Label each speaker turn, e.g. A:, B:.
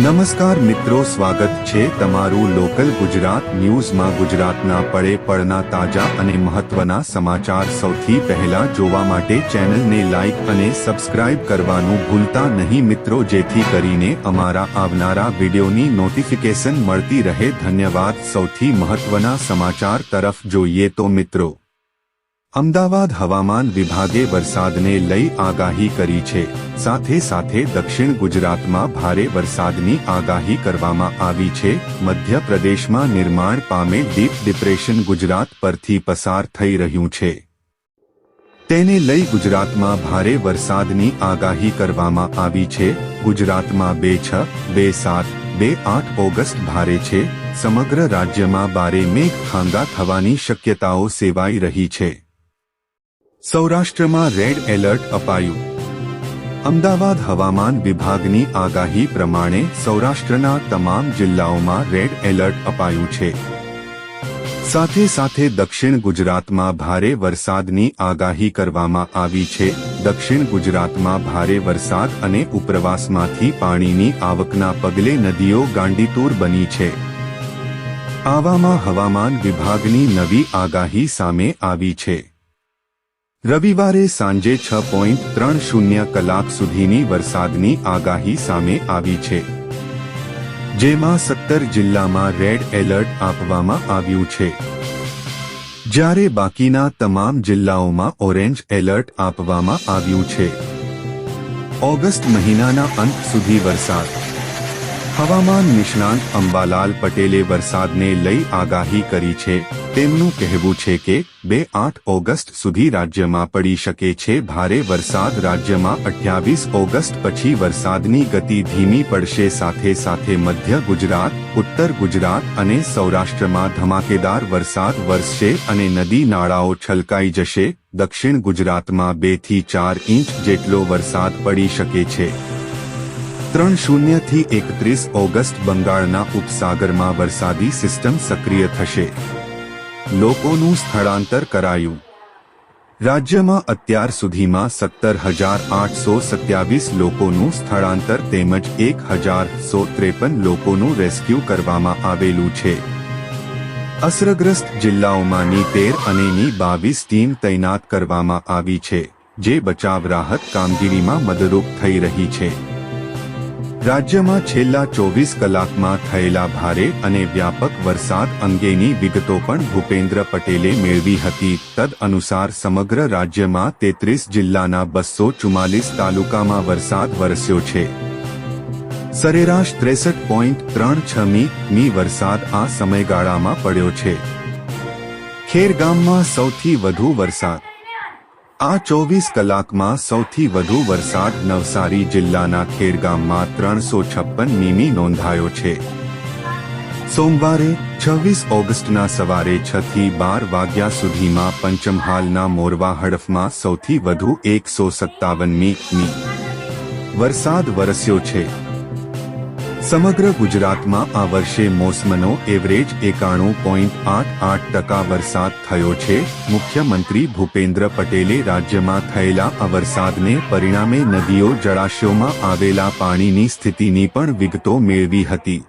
A: નમસ્કાર મિત્રો, સ્વાગત છે તમારું લોકલ ગુજરાત ન્યૂઝમાં. ગુજરાતના પડે પડના તાજા અને મહત્વના સમાચાર સૌથી પહેલા જોવા માટે ચેનલને લાઇક અને સબસ્ક્રાઇબ કરવાનું ભૂલતા નહીં મિત્રો, જેથી કરીને અમારા આવનારા વિડીયોની નોટિફિકેશન મળતી રહે. ધન્યવાદ. સૌથી મહત્વના સમાચાર તરફ જોઈએ તો મિત્રો અમદાવાદ હવામાન વિભાગે વરસાદને લઈ આગાહી કરી છે. સાથે સાથે દક્ષિણ ગુજરાતમાં ભારે વરસાદની આગાહી કરવામાં આવી છે. મધ્યપ્રદેશમાં નિર્માણ પામે ડીપ ડિપ્રેશન ગુજરાત પરથી પસાર થઈ રહ્યું છે. તેને લઈ ગુજરાતમાં ભારે વરસાદની આગાહી કરવામાં આવી છે. ગુજરાતમાં બે છ, બે સાત, બે આઠ ઓગસ્ટ ભારે છે. સમગ્ર રાજ્યમાં બારે મેઘ ખાંગા થવાની શક્યતાઓ સેવાઈ રહી છે. સૌરાષ્ટ્રમાં રેડ એલર્ટ અપાયું. અમદાવાદ હવામાન વિભાગની આગાહી પ્રમાણે સૌરાષ્ટ્રના તમામ જિલ્લાઓમાં રેડ એલર્ટ અપાયું છે. સાથે સાથે દક્ષિણ ગુજરાતમાં ભારે વરસાદની આગાહી કરવામાં આવી છે. દક્ષિણ ગુજરાતમાં ભારે વરસાદ અને ઉપરવાસમાંથી પાણીની આવકના પગલે નદીઓ ગાંડીતુર બની છે. આવામાં હવામાન વિભાગની નવી આગાહી સામે આવી છે. રવિવારે સાંજે છ પોઈન્ટ ત્રણ શૂન્ય કલાક સુધીની વરસાદની આગાહી સામે આવી છે. જેમાં સત્તર જિલ્લામાં રેડ એલર્ટ આપવામાં આવ્યું છે. જ્યારે બાકીના તમામ જિલ્લાઓમાં ઓરેન્જ એલર્ટ આપવામાં આવ્યું છે. ઓગસ્ટ મહિનાના અંત સુધી વરસાદ હવામાન નિષ્ણાંત અંબાલાલ પટેલે વરસાદને લઈ આગાહી કરી છે. તેમનું કહેવું છે કે, બે આઠ ઓગસ્ટ સુધી રાજ્યમાં પડી શકે છે ભારે વરસાદ. રાજ્યમાં અઠ્યાવીસ ઓગસ્ટ પછી વરસાદની ગતિ ધીમી પડશે. સાથે સાથે મધ્ય ગુજરાત, ઉત્તર ગુજરાત અને સૌરાષ્ટ્રમાં ધમાકેદાર વરસાદ વરસશે અને નદી નાળાઓ છલકાઈ જશે. દક્ષિણ ગુજરાતમાં બેથી ચાર ઇંચ જેટલો વરસાદ પડી શકે છે. ત્રણ શૂન્યથી એકત્રીસ ઓગસ્ટ બંગાળના ઉપસાગરમાં વરસાદી સિસ્ટમ સક્રિય થશે. લોકોનું સ્થળાંતર કરાયું. રાજ્યમાં અત્યાર સુધીમાં સત્તર હજાર આઠસો સત્યાવીસ લોકોનું સ્થળાંતર તેમજ એક હજાર સો ત્રેપન લોકોનું રેસ્ક્યુ કરવામાં આવેલું છે. અસરગ્રસ્ત જિલ્લાઓમાંની તેર અનેની બાવીસ ટીમ તૈનાત કરવામાં આવી છે, જે બચાવ રાહત કામગીરીમાં મદદરૂપ થઈ રહી છે. રાજ્યમાં છેલ્લા ચોવીસ કલાકમાં થયેલા ભારે અને વ્યાપક વરસાદ અંગેની વિગતો પણ ભૂપેન્દ્ર પટેલે મેળવી હતી. તદ અનુસાર સમગ્ર રાજ્યમાં તેત્રીસ જિલ્લાના બસો ચુમ્માલીસ તાલુકામાં વરસાદ વરસ્યો છે. સરેરાશ ત્રેસઠ પોઈન્ટ ત્રણ છ મી વરસાદ આ સમયગાળામાં પડ્યો છે. ખેરગામમાં સૌથી વધુ વરસાદ આ ચોવીસ કલાકમાં સૌથી વધુ વરસાદ નવસારી જિલ્લાના ખેરગામમાં ત્રણસો છપ્પન મીમી નોંધાયો છે. સોમવારે છવ્વીસ ઓગસ્ટના સવારે છ થી બાર વાગ્યા સુધીમાં પંચમહાલના મોરવા હડફમાં સૌથી વધુ એકસો સત્તાવન મી વરસાદ વરસ્યો છે. સમગ્ર ગુજરાતમાં આ વર્ષે મોસમનો એવરેજ એકાણું પોઈન્ટ આઠ આઠ ટકા વરસાદ થયો છે. મુખ્યમંત્રી ભૂપેન્દ્ર પટેલે રાજ્યમાં થયેલા આ વરસાદને પરિણામે નદીઓ, જળાશયોમાં આવેલા પાણીની સ્થિતિની પણ વિગતો મેળવી હતી.